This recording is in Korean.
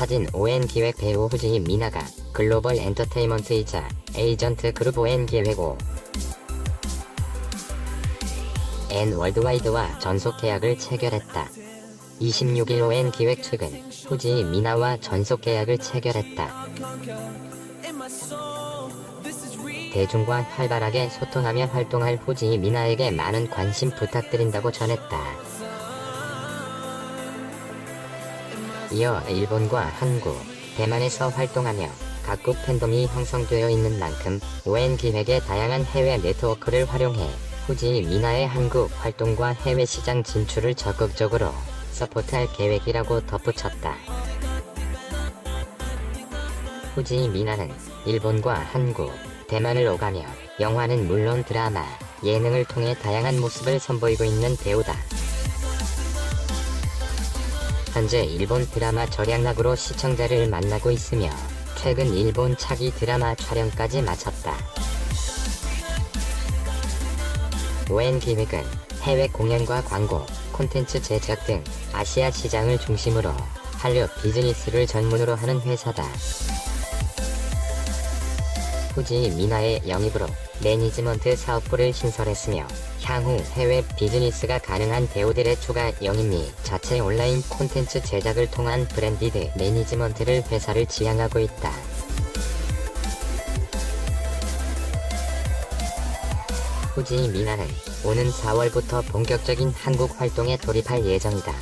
가진 ON 기획 배우 후지 미나가 글로벌 엔터테인먼트이자 에이전트 그룹 ON 기획5 N 월드와이드와 전속 계약을 체결했다. 26일 ON 기획 측은 후지 미나와 전속 계약을 체결했다. 대중과 활발하게 소통하며 활동할 후지 미나에게 많은 관심 부탁드린다고 전했다. 이어 일본과 한국, 대만에서 활동하며 각국 팬덤이 형성되어 있는 만큼 ON 기획의 다양한 해외 네트워크를 활용해 후지 미나의 한국 활동과 해외 시장 진출을 적극적으로 서포트할 계획이라고 덧붙였다. 후지 미나는 일본과 한국, 대만을 오가며 영화는 물론 드라마, 예능을 통해 다양한 모습을 선보이고 있는 배우다. 현재 일본 드라마 절약락으로 시청자를 만나고 있으며 최근 일본 차기 드라마 촬영까지 마쳤다. ON 기획은 해외 공연과 광고, 콘텐츠 제작 등 아시아 시장을 중심으로 한류 비즈니스를 전문으로 하는 회사다. 후지 미나의 영입으로 매니지먼트 사업부를 신설했으며 향후 해외 비즈니스가 가능한 배우들의 추가 영입 및 자체 온라인 콘텐츠 제작을 통한 브랜디드 매니지먼트를 회사를 지향하고 있다. 후지 미나는 오는 4월부터 본격적인 한국 활동에 돌입할 예정이다.